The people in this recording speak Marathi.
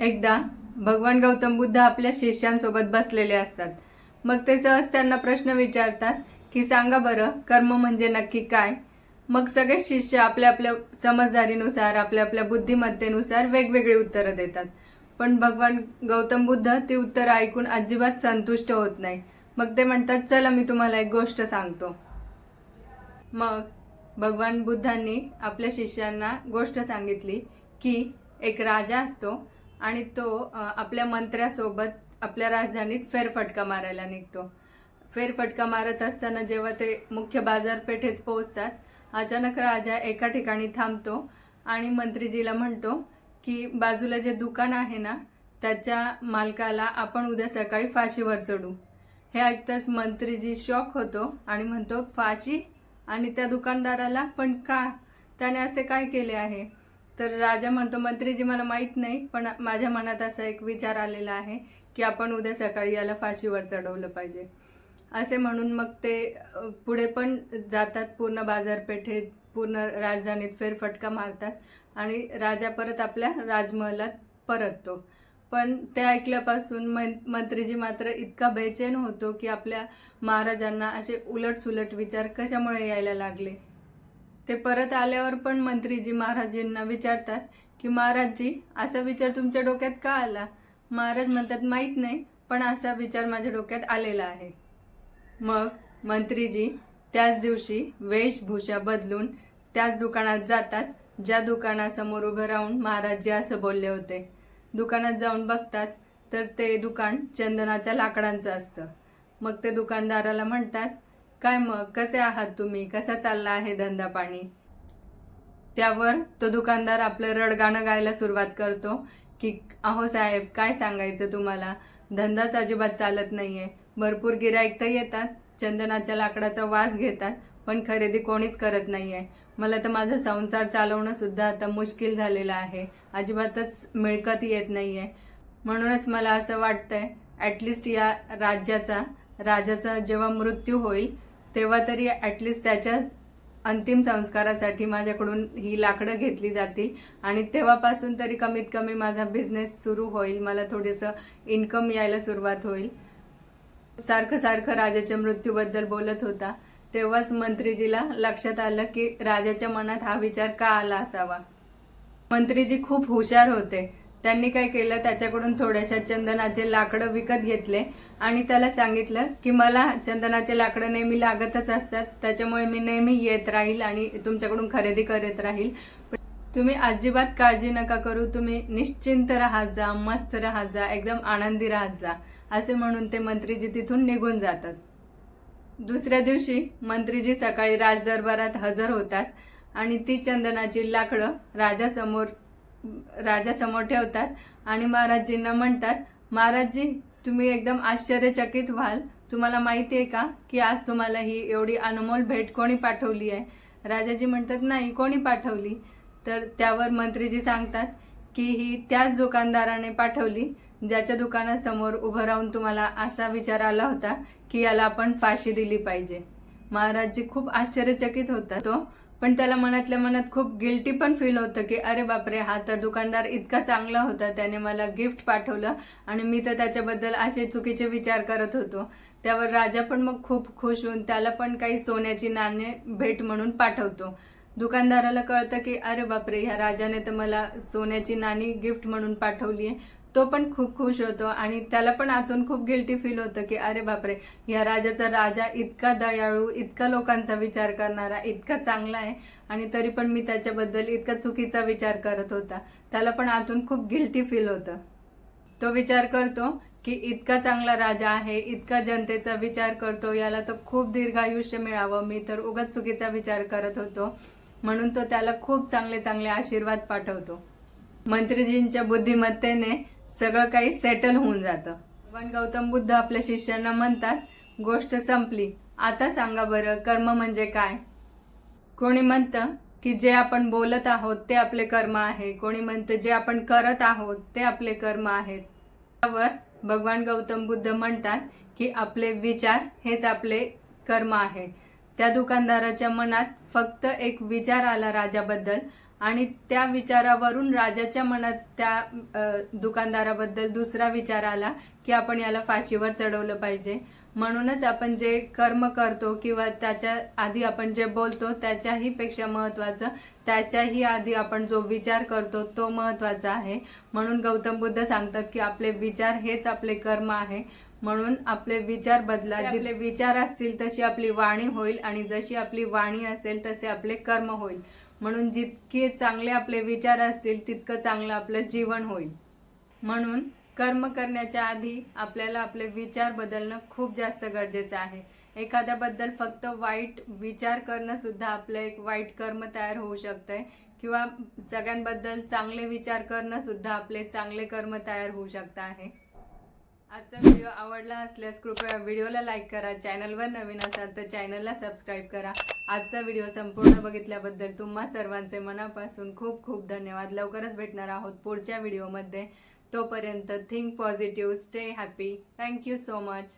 एकदा भगवान गौतम बुद्ध आपल्या शिष्यांसोबत बसलेले असतात. मग ते सहज त्यांना प्रश्न विचारतात की सांगा बरं कर्म म्हणजे नक्की काय? मग सगळे शिष्य आपल्या आपल्या समजदारीनुसार आपल्या आपल्या बुद्धिमत्तेनुसार वेगवेगळी उत्तरं देतात. पण भगवान गौतम बुद्ध ती उत्तरं ऐकून अजिबात संतुष्ट होत नाही. मग ते म्हणतात चला मी तुम्हाला एक गोष्ट सांगतो. मग भगवान बुद्धांनी आपल्या शिष्यांना गोष्ट सांगितली की एक राजा असतो आणि तो आपल्या मंत्र्यासोबत आपल्या राजधानीत फेरफटका मारायला निघतो. फेरफटका मारत असताना जेव्हा ते मुख्य बाजारपेठेत पोहोचतात अचानक राजा एका ठिकाणी थांबतो आणि मंत्रीजीला म्हणतो की बाजूला जे दुकान आहे ना त्याच्या मालकाला आपण उद्या सकाळी फाशीवर चढू. हे ऐकताच मंत्रीजी शॉक होतो आणि म्हणतो फाशी? आणि त्या दुकानदाराला पण का? त्याने असे काय केले आहे? तर राजा म्हणतो मंत्रीजी मला माहीत नाही पण माझ्या मनात असा एक विचार आलेला आहे की आपण उद्या सकाळी याला फाशीवर चढवलं पाहिजे. असे म्हणून मग ते पुढे पण जातात पूर्ण बाजारपेठेत पूर्ण राजधानीत फेरफटका मारतात आणि राजा परत आपल्या राजमहलात परततो. पण ते ऐकल्यापासून मन मंत्रीजी मात्र इतका बेचैन होतो की आपल्या महाराजांना असे उलटसुलट विचार कशामुळे यायला लागले? ते परत आल्यावर पण मंत्रीजी महाराजींना विचारतात की महाराजजी असा विचार तुमच्या डोक्यात का आला? महाराज म्हणतात माहीत नाही पण असा विचार माझ्या डोक्यात आलेला आहे. मग मंत्रीजी त्याच दिवशी वेशभूषा बदलून त्याच दुकानात जातात ज्या दुकानासमोर उभं राहून महाराजजी असं बोलले होते. दुकानात जाऊन बघतात तर ते दुकान चंदनाच्या लाकडांचं असतं. मग ते दुकानदाराला म्हणतात काय मग? कसे आहात तुम्ही? कसा चालला आहे धंदा पाणी? त्यावर तो दुकानदार आपलं रडगाणं गायला सुरुवात करतो की अहो साहेब काय सांगायचं तुम्हाला? धंदाच अजिबात चालत नाहीये. भरपूर गिराईक तर येतात चंदनाच्या लाकडाचा वास घेतात पण खरेदी कोणीच करत नाहीये. मला तर माझा संसार चालवणं सुद्धा आता मुश्किल झालेलं आहे. अजिबातच मिळकत येत नाहीये. म्हणूनच मला असं वाटतंय ॲटलिस्ट या राज्याचा राजाचा जेव्हा मृत्यू होईल तेव्हा तरी ॲटलिस्ट त्याच्या अंतिम संस्कारासाठी माझ्याकडून ही लाकडं घेतली जातील. आणि तेव्हापासून तरी कमीत कमी माझा बिझनेस सुरू होईल. मला थोडंसं इन्कम यायला सुरुवात होईल. सारखं सारखं राजाच्या मृत्यूबद्दल बोलत होता. तेव्हाच मंत्रीजीला लक्षात आलं की राजाच्या मनात हा विचार का आला असावा? मंत्रीजी खूप हुशार होते. त्यांनी काय केलं? त्याच्याकडून थोड्याशा चंदनाचे लाकडं विकत घेतले. आणि त्याला सांगितलं की मला चंदनाचे लाकडं नेहमी लागतच असतात. त्याच्यामुळे मी नेहमी येत राहील आणि तुमच्याकडून खरेदी करत राहील. तुम्ही अजिबात काळजी नका करू. तुम्ही निश्चिंत राहत जा मस्त राहत जा एकदम आनंदी राहत जा असे म्हणून ते मंत्रीजी तिथून निघून जातात. दुसऱ्या दिवशी मंत्रीजी सकाळी राजदरबारात हजर होतात आणि ती चंदनाची लाकडं राजासमोर राजासमोर ठेवतात आणि महाराजजींना म्हणतात महाराजजी तुम्ही एकदम आश्चर्यचकित व्हाल. तुम्हाला माहिती आहे का की आज तुम्हाला ही एवढी अनमोल भेट कोणी पाठवली आहे? राजाजी म्हणतात नाही कोणी पाठवली? तर त्यावर मंत्रीजी सांगतात की ही त्याच दुकानदाराने पाठवली ज्याच्या दुकानासमोर उभं राहून तुम्हाला असा विचार आला होता की याला आपण फाशी दिली पाहिजे. महाराजजी खूप आश्चर्यचकित होता तो पण त्याला मनातल्या मनात खूप गिल्टी पण फील होतं की अरे बापरे हा तर दुकानदार इतका चांगला होता त्याने मला गिफ्ट पाठवलं आणि मी तर त्याच्याबद्दल असे चुकीचे विचार करत होतो. त्यावर राजा पण मग खूप खुश होऊन त्याला पण काही सोन्याची नाणे भेट म्हणून पाठवतो. दुकानदाराला कळतं की अरे बापरे ह्या राजाने तर मला सोन्याची नाणी गिफ्ट म्हणून पाठवली आहे. तो पण खूप खुश होतो आणि त्याला पण आतून खूप गिल्टी फील होतं की अरे बापरे या राजाचा राजा इतका दयाळू इतका लोकांचा विचार करणारा इतका चांगला आहे. आणि तरी पण मी त्याच्याबद्दल इतका चुकीचा विचार करत होता. त्याला पण आतून खूप गिल्टी फील होतं. तो विचार करतो की इतका चांगला राजा आहे इतका जनतेचा विचार करतो याला तर खूप दीर्घायुष्य मिळावं. मी तर उगाच चुकीचा विचार करत होतो. म्हणून तो त्याला खूप चांगले चांगले आशीर्वाद पाठवतो. मंत्रीजींच्या बुद्धिमत्तेने सगळं काही सेटल होऊन जातं. भगवान गौतम बुद्ध आपल्या शिष्यांना म्हणतात गोष्ट संपली. आता सांगा बरं कर्म म्हणजे काय? कोणी म्हणतं की जे आपण बोलत आहोत ते आपले कर्म आहे. कोणी म्हणतं जे आपण करत आहोत ते आपले कर्म आहेत. त्यावर भगवान गौतम बुद्ध म्हणतात की आपले विचार हेच आपले कर्म आहे. त्या दुकानदाराच्या मनात फक्त एक विचार आला राजाबद्दल आणि त्या विचारावरून राजाच्या मनात त्या दुकानदाराबद्दल दुसरा विचार आला की आपण याला फाशीवर चढवलं पाहिजे. म्हणूनच आपण जे कर्म करतो किंवा त्याच्या आधी आपण जे बोलतो त्याच्याही पेक्षा महत्वाचं त्याच्याही आधी आपण जो विचार करतो तो महत्त्वाचा आहे. म्हणून गौतम बुद्ध सांगतात की आपले विचार हेच आपले कर्म आहे. म्हणून आपले विचार बदला. जे आपले विचार असतील तशी आपली वाणी होईल आणि जशी आपली वाणी असेल तसे आपले कर्म होईल. म्हणून जितके चांगले आपले विचार असतील तितकं चांगलं आपलं जीवन होईल. म्हणून कर्म करण्याच्या आधी आपल्याला आपले विचार बदलणं खूप जास्त गरजेचं आहे. एखाद्याबद्दल फक्त वाईट विचार करणं सुद्धा आपलं एक वाईट कर्म तयार होऊ शकतंय. किंवा सगळ्यांबद्दल चांगले विचार करणं सुद्धा आपले चांगले कर्म तयार होऊ शकतं आहे. आजचा व्हिडिओ आवडला असल्यास कृपया व्हिडिओला लाईक करा. चॅनलवर नवीन असाल तर चॅनलला सबस्क्राईब करा. आजचा व्हिडिओ संपूर्ण बघितल्याबद्दल तुम्हा सर्वांचे मनापासून खूप खूप धन्यवाद. लवकरच भेटणार आहोत पुढच्या व्हिडिओमध्ये तोपर्यंत think positive stay happy thank you so much